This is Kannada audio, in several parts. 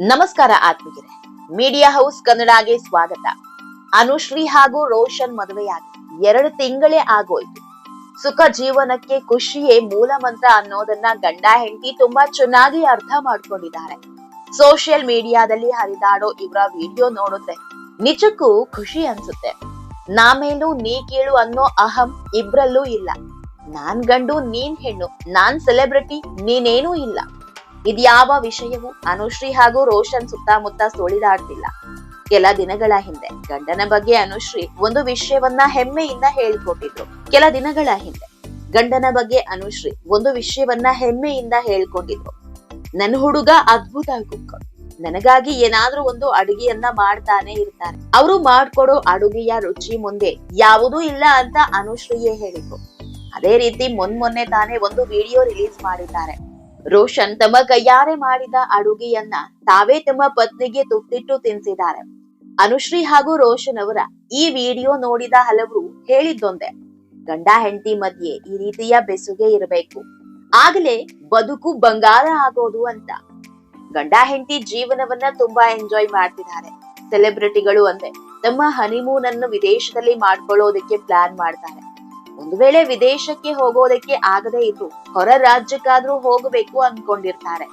ನಮಸ್ಕಾರ ಆತ್ಮೀಯರೇ. ಮೀಡಿಯಾ ಹೌಸ್ ಕನ್ನಡಗೆ ಸ್ವಾಗತ. ಅನುಶ್ರೀ ಹಾಗೂ ರೋಷನ್ ಮದುವೆಯಾಗಿ ಎರಡು ತಿಂಗಳೇ ಆಗೋಯ್ತು. ಸುಖ ಜೀವನಕ್ಕೆ ಖುಷಿಯೇ ಮೂಲ ಮಂತ್ರ ಅನ್ನೋದನ್ನ ಗಂಡ ಹೆಂಡತಿ ತುಂಬಾ ಚೆನ್ನಾಗಿ ಅರ್ಥ ಮಾಡ್ಕೊಂಡಿದ್ದಾರೆ. ಸೋಷಿಯಲ್ ಮೀಡಿಯಾದಲ್ಲಿ ಹರಿದಾಡೋ ಇವರ ವಿಡಿಯೋ ನೋಡಿದ್ರೆ ನಿಜಕ್ಕೂ ಖುಷಿ ಅನ್ಸುತ್ತೆ. ನಾ ಮೇಲೂ ನೀ ಕೇಳು ಅನ್ನೋ ಅಹಂ ಇಬ್ರಲ್ಲೂ ಇಲ್ಲ. ನಾನ್ ಗಂಡು, ನೀನ್ ಹೆಣ್ಣು, ನಾನ್ ಸೆಲೆಬ್ರಿಟಿ ನೀನೇನೂ ಇಲ್ಲ. ಇದ್ಯಾವ ವಿಷಯವೂ ಅನುಶ್ರೀ ಹಾಗೂ ರೋಷನ್ ಸುತ್ತಮುತ್ತ ಸುಳಿದಾಡ್ತಿಲ್ಲ. ಕೆಲ ದಿನಗಳ ಹಿಂದೆ ಗಂಡನ ಬಗ್ಗೆ ಅನುಶ್ರೀ ಒಂದು ವಿಷಯವನ್ನ ಹೆಮ್ಮೆಯಿಂದ ಹೇಳಿಕೊಟ್ಟಿದ್ರು. ಕೆಲ ದಿನಗಳ ಹಿಂದೆ ಗಂಡನ ಬಗ್ಗೆ ಅನುಶ್ರೀ ಒಂದು ವಿಷಯವನ್ನ ಹೆಮ್ಮೆಯಿಂದ ಹೇಳ್ಕೊಂಡಿದ್ರು. ನನ್ನ ಹುಡುಗ ಅದ್ಭುತ ಕುಕ್ಕ ನನಗಾಗಿ ಏನಾದ್ರೂ ಒಂದು ಅಡುಗೆಯನ್ನ ಮಾಡ್ತಾನೆ ಇರ್ತಾನೆ. ಅವರು ಮಾಡ್ಕೊಡೋ ಅಡುಗೆಯ ರುಚಿ ಮುಂದೆ ಯಾವುದೂ ಇಲ್ಲ ಅಂತ ಅನುಶ್ರೀಯೇ ಹೇಳಿದ್ರು. ಅದೇ ರೀತಿ ಮೊನ್ಮೊನ್ನೆ ತಾನೇ ಒಂದು ವಿಡಿಯೋ ರಿಲೀಸ್ ಮಾಡಿದ್ದಾರೆ. ರೋಷನ್ ತಮ್ಮ ಕೈಯಾರೆ ಮಾಡಿದ ಅಡುಗೆಯನ್ನ ತಾವೇ ತಮ್ಮ ಪತ್ನಿಗೆ ತುತ್ತಿಟ್ಟು ತಿನ್ಸಿದ್ದಾರೆ. ಅನುಶ್ರೀ ಹಾಗೂ ರೋಷನ್ ಅವರ ಈ ವಿಡಿಯೋ ನೋಡಿದ ಹಲವರು ಹೇಳಿದ್ದೊಂದೇ, ಗಂಡ ಹೆಂಡತಿ ಮಧ್ಯೆ ಈ ರೀತಿಯ ಬೆಸುಗೆ ಇರಬೇಕು. ಆಗಲೇ ಬದುಕು ಬಂಗಾರ ಆಗೋದು ಅಂತ. ಗಂಡ ಹೆಂಡತಿ ಜೀವನವನ್ನ ತುಂಬಾ ಎಂಜಾಯ್ ಮಾಡ್ತಿದ್ದಾರೆ. ಸೆಲೆಬ್ರಿಟಿಗಳು ಅಂದ್ರೆ ತಮ್ಮ ಹನಿಮೂನ್ ಅನ್ನು ವಿದೇಶದಲ್ಲಿ ಮಾಡ್ಕೊಳ್ಳೋದಕ್ಕೆ ಪ್ಲಾನ್ ಮಾಡ್ತಾರೆ. ಒಂದು ವೇಳೆ ವಿದೇಶಕ್ಕೆ ಹೋಗೋದಕ್ಕೆ ಆಗದೇ ಇದ್ರು ಹೊರ ರಾಜ್ಯಕ್ಕಾದ್ರೂ ಹೋಗಬೇಕು ಅನ್ಕೊಂಡಿರ್ತಾರೆ.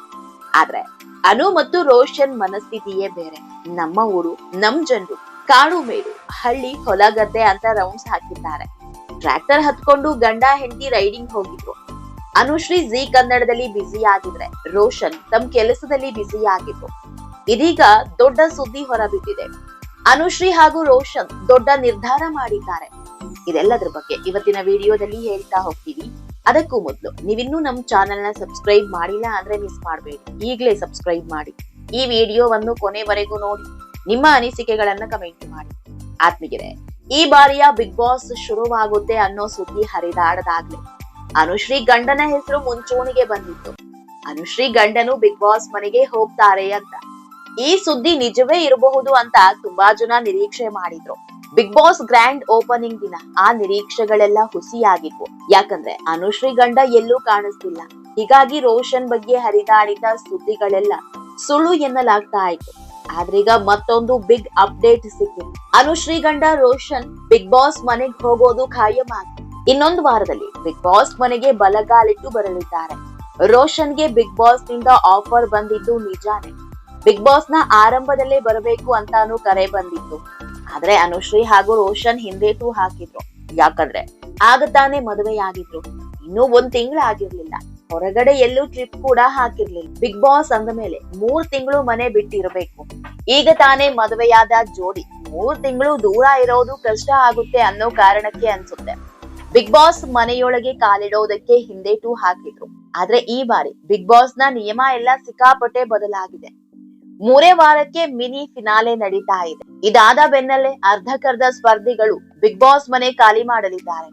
ಆದ್ರೆ ಅನು ಮತ್ತು ರೋಷನ್ ಮನಸ್ಥಿತಿಯೇ ಬೇರೆ. ನಮ್ಮ ಊರು, ನಮ್ ಜನರು, ಕಾಡು ಮೇಡು, ಹಳ್ಳಿ ಹೊಲ ಗದ್ದೆ ಅಂತ ರೌಂಡ್ಸ್ ಹಾಕಿದ್ದಾರೆ. ಟ್ರ್ಯಾಕ್ಟರ್ ಹತ್ಕೊಂಡು ಗಂಡ, ಹೆಂಡತಿ ರೈಡಿಂಗ್ ಹೋಗಿದ್ರು. ಅನುಶ್ರೀ ಜಿ ಕನ್ನಡದಲ್ಲಿ ಬ್ಯುಸಿ ಆಗಿದ್ರೆ ರೋಷನ್ ತಮ್ಮ ಕೆಲಸದಲ್ಲಿ ಬ್ಯುಸಿ ಆಗಿದ್ರು. ಇದೀಗ ದೊಡ್ಡ ಸುದ್ದಿ ಹೊರಬಿದ್ದಿದೆ. ಅನುಶ್ರೀ ಹಾಗೂ ರೋಷನ್ ದೊಡ್ಡ ನಿರ್ಧಾರ ಮಾಡಿದ್ದಾರೆ. ಇದೆಲ್ಲದ್ರ ಬಗ್ಗೆ ಇವತ್ತಿನ ವಿಡಿಯೋದಲ್ಲಿ ಹೇಳ್ತಾ ಹೋಗ್ತೀವಿ. ಅದಕ್ಕೂ ಮೊದಲು ನೀವಿನ್ನೂ ನಮ್ಮ ಚಾನೆಲ್ನ ಸಬ್ಸ್ಕ್ರೈಬ್ ಮಾಡಿಲ್ಲ ಅಂದ್ರೆ ಮಿಸ್ ಮಾಡಬೇಡಿ. ಈಗಲೇ ಸಬ್ಸ್ಕ್ರೈಬ್ ಮಾಡಿ. ಈ ವಿಡಿಯೋವನ್ನು ಕೊನೆವರೆಗೂ ನೋಡಿ. ನಿಮ್ಮ ಅನಿಸಿಕೆಗಳನ್ನ ಕಮೆಂಟ್ ಮಾಡಿ. ಆತ್ಮಿಗಿರೆ ಈ ಬಾರಿಯ ಬಿಗ್ ಬಾಸ್ ಶುರುವಾಗುತ್ತೆ ಅನ್ನೋ ಸುದ್ದಿ ಹರಿದಾಡದಾಗ್ಲಿ. ಅನುಶ್ರೀ ಗಂಡನ ಹೆಸರು ಮುಂಚೂಣಿಗೆ ಬಂದಿತ್ತು. ಅನುಶ್ರೀ ಗಂಡನು ಬಿಗ್ ಬಾಸ್ ಮನೆಗೆ ಹೋಗ್ತಾರೆ ಅಂತ. ಈ ಸುದ್ದಿ ನಿಜವೇ ಇರಬಹುದು ಅಂತ ತುಂಬಾ ಜನ ನಿರೀಕ್ಷೆ ಮಾಡಿದ್ರು. ಬಿಗ್ ಬಾಸ್ ಗ್ರ್ಯಾಂಡ್ ಓಪನಿಂಗ್ ದಿನ, ಆ ನಿರೀಕ್ಷೆಗಳೆಲ್ಲ ಹುಸಿಯಾಗಿತ್ತು ಯಾಕಂದ್ರೆ ಅನುಶ್ರೀ ಗಂಡ ಎಲ್ಲೂ ಕಾಣಿಸ್ತಿಲ್ಲ. ಹೀಗಾಗಿ ರೋಷನ್ ಬಗ್ಗೆ ಹರಿದಾಡಿದ ಸುದ್ದಿಗಳೆಲ್ಲ ಸುಳ್ಳು ಎನ್ನಲಾಗ್ತಾ ಇತ್ತು. ಆದ್ರೀಗ ಮತ್ತೊಂದು ಬಿಗ್ ಅಪ್ಡೇಟ್ ಸಿಕ್ಕಿದೆ ಅನುಶ್ರೀ ಗಂಡ ರೋಷನ್ ಬಿಗ್ ಬಾಸ್ ಮನೆಗೆ ಹೋಗೋದು ಖಾಯಂ ಆಗಿದೆ ಇನ್ನೊಂದು ವಾರದಲ್ಲಿ ಬಿಗ್ ಬಾಸ್ ಮನೆಗೆ ಬಲಗಾಲಿಟ್ಟು ಬರಲಿದ್ದಾರೆ. ರೋಷನ್ಗೆ ಬಿಗ್ ಬಾಸ್ನಿಂದ ಆಫರ್ ಬಂದಿದ್ದು ನಿಜಾನೇ. ಬಿಗ್ ಬಾಸ್ನ ಆರಂಭದಲ್ಲೇ ಬರಬೇಕು ಅಂತಾನು ಕರೆ ಬಂದಿತ್ತು. ಆದ್ರೆ ಅನುಶ್ರೀ ಹಾಗೂ ರೋಷನ್ ಹಿಂದೇಟು ಹಾಕಿದ್ರು. ಯಾಕಂದ್ರೆ ಆಗ ತಾನೇ ಮದುವೆಯಾಗಿದ್ರು. ಇನ್ನೂ ಒಂದ್ ತಿಂಗಳು ಆಗಿರ್ಲಿಲ್ಲ. ಹೊರಗಡೆ ಎಲ್ಲೂ ಟ್ರಿಪ್ ಕೂಡ ಹಾಕಿರ್ಲಿಲ್ಲ. ಬಿಗ್ ಬಾಸ್ ಅಂದ ಮೇಲೆ ಮೂರ್ ತಿಂಗಳು ಮನೆ ಬಿಟ್ಟಿರಬೇಕು. ಈಗ ತಾನೇ ಮದುವೆಯಾದ ಜೋಡಿ ಮೂರ್ ತಿಂಗಳು ದೂರ ಇರೋದು ಕಷ್ಟ ಆಗುತ್ತೆ ಅನ್ನೋ ಕಾರಣಕ್ಕೆ ಅನ್ಸುತ್ತೆ. ಬಿಗ್ ಬಾಸ್ ಮನೆಯೊಳಗೆ ಕಾಲಿಡೋದಕ್ಕೆ ಹಿಂದೇಟು ಹಾಕಿದ್ರು. ಆದ್ರೆ ಈ ಬಾರಿ ಬಿಗ್ ಬಾಸ್ನ ನಿಯಮ ಎಲ್ಲ ಸಿಕ್ಕಾಪಟ್ಟೆ ಬದಲಾಗಿದೆ. ಮೂರೇ ವಾರಕ್ಕೆ ಮಿನಿ ಫಿನಾಲೆ ನಡೀತಾ ಇದೆ. ಇದಾದ ಬೆನ್ನಲ್ಲೇ ಅರ್ಧಕರ್ಧ ಸ್ಪರ್ಧಿಗಳು ಬಿಗ್ ಬಾಸ್ ಮನೆ ಖಾಲಿ ಮಾಡಲಿದ್ದಾರೆ.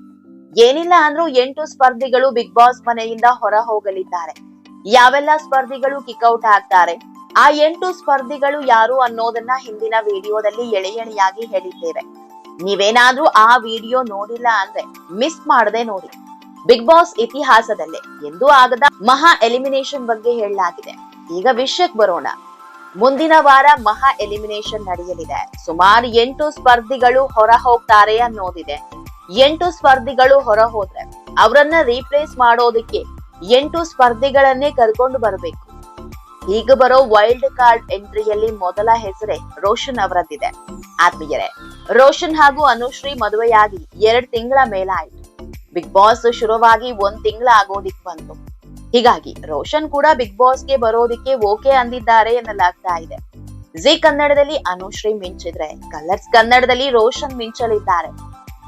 ಏನಿಲ್ಲ ಅಂದ್ರೂ ಎಂಟು ಸ್ಪರ್ಧಿಗಳು ಬಿಗ್ ಬಾಸ್ ಮನೆಯಿಂದ ಹೊರ ಹೋಗಲಿದ್ದಾರೆ. ಯಾವೆಲ್ಲ ಸ್ಪರ್ಧಿಗಳು ಕಿಕ್ಔಟ್ ಆಗ್ತಾರೆ? ಆ ಎಂಟು ಸ್ಪರ್ಧಿಗಳು ಯಾರು ಅನ್ನೋದನ್ನ ಹಿಂದಿನ ವಿಡಿಯೋದಲ್ಲಿ ಎಳೆ ಎಳೆಯಾಗಿ ಹೇಳಿದ್ದೇವೆ. ನೀವೇನಾದ್ರೂ ಆ ವಿಡಿಯೋ ನೋಡಿಲ್ಲ ಅಂದ್ರೆ ಮಿಸ್ ಮಾಡದೆ ನೋಡಿ. ಬಿಗ್ ಬಾಸ್ ಇತಿಹಾಸದಲ್ಲೇ ಎಂದೂ ಆಗದ ಮಹಾ ಎಲಿಮಿನೇಷನ್ ಬಗ್ಗೆ ಹೇಳಲಾಗಿದೆ. ಈಗ ವಿಷಯಕ್ಕೆ ಬರೋಣ. ಮುಂದಿನ ವಾರ ಮಹಾ ಎಲಿಮಿನೇಷನ್ ನಡೆಯಲಿದೆ. ಸುಮಾರು ಎಂಟು ಸ್ಪರ್ಧಿಗಳು ಹೊರ ಹೋಗ್ತಾರೆ ಅನ್ನೋದಿದೆ. ಎಂಟು ಸ್ಪರ್ಧಿಗಳು ಹೊರ ಹೋದ್ರೆ ಅವರನ್ನ ರೀಪ್ಲೇಸ್ ಮಾಡೋದಕ್ಕೆ ಎಂಟು ಸ್ಪರ್ಧಿಗಳನ್ನೇ ಕರ್ಕೊಂಡು ಬರಬೇಕು. ಈಗ ಬರೋ ವೈಲ್ಡ್ ಕಾರ್ಡ್ ಎಂಟ್ರಿಯಲ್ಲಿ ಮೊದಲ ಹೆಸರೇ ರೋಷನ್ ಅವರದ್ದಿದೆ. ಆತ್ಮೀಯರೇ, ರೋಷನ್ ಹಾಗೂ ಅನುಶ್ರೀ ಮದುವೆಯಾಗಿ ಎರಡ್ ತಿಂಗಳ ಮೇಲಾಯಿತು. ಬಿಗ್ ಬಾಸ್ ಶುರುವಾಗಿ ಒಂದ್ ತಿಂಗಳ ಆಗೋದಿಕ್ ಬಂತು. ಹೀಗಾಗಿ ರೋಷನ್ ಕೂಡ ಬಿಗ್ ಬಾಸ್ಗೆ ಬರೋದಿಕ್ಕೆ ಓಕೆ ಅಂದಿದ್ದಾರೆ ಎನ್ನಲಾಗ್ತಾ ಇದೆ. ಜಿ ಕನ್ನಡದಲ್ಲಿ ಅನುಶ್ರೀ ಮಿಂಚಿದ್ರೆ, ಕಲರ್ಸ್ ಕನ್ನಡದಲ್ಲಿ ರೋಷನ್ ಮಿಂಚಲಿದ್ದಾರೆ.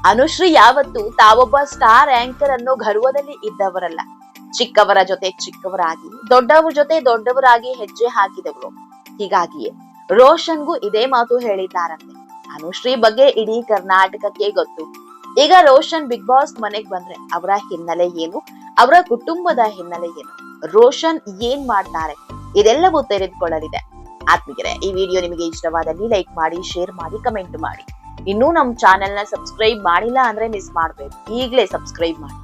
ಅನುಶ್ರೀ ಯಾವತ್ತು ತಾವೊಬ್ಬ ಸ್ಟಾರ್ ಆಂಕರ್ ಅನ್ನೋ ಗರ್ವದಲ್ಲಿ ಇದ್ದವರಲ್ಲ. ಚಿಕ್ಕವರ ಜೊತೆ ಚಿಕ್ಕವರಾಗಿ, ದೊಡ್ಡವರ ಜೊತೆ ದೊಡ್ಡವರಾಗಿ ಹೆಜ್ಜೆ ಹಾಕಿದವರು. ಹೀಗಾಗಿಯೇ ರೋಷನ್ಗೂ ಇದೇ ಮಾತು ಹೇಳಿದ್ದಾರಂತೆ. ಅನುಶ್ರೀ ಬಗ್ಗೆ ಇಡೀ ಕರ್ನಾಟಕಕ್ಕೆ ಗೊತ್ತು. ಈಗ ರೋಷನ್ ಬಿಗ್ ಬಾಸ್ ಮನೆಗ್ ಬಂದ್ರೆ ಅವರ ಹಿನ್ನೆಲೆ ಏನು? ಅವರ ಕುಟುಂಬದ ಹಿನ್ನೆಲೆ ಏನು? ರೋಷನ್ ಏನ್ ಮಾಡ್ತಾರೆ? ಇದೆಲ್ಲವೂ ತೆರೆದುಕೊಳ್ಳಲಿದೆ. ಆತ್ಮಿಗೆರೆ ಈ ವಿಡಿಯೋ ನಿಮಗೆ ಇಷ್ಟವಾದಲ್ಲಿ ಲೈಕ್ ಮಾಡಿ, ಶೇರ್ ಮಾಡಿ, ಕಮೆಂಟ್ ಮಾಡಿ. ಇನ್ನೂ ನಮ್ಮ ಚಾನೆಲ್ನ ಸಬ್ಸ್ಕ್ರೈಬ್ ಮಾಡಿಲ್ಲ ಅಂದ್ರೆ ಮಿಸ್ ಮಾಡ್ಬೇಕು ಈಗಲೇ ಸಬ್ಸ್ಕ್ರೈಬ್ ಮಾಡಿ.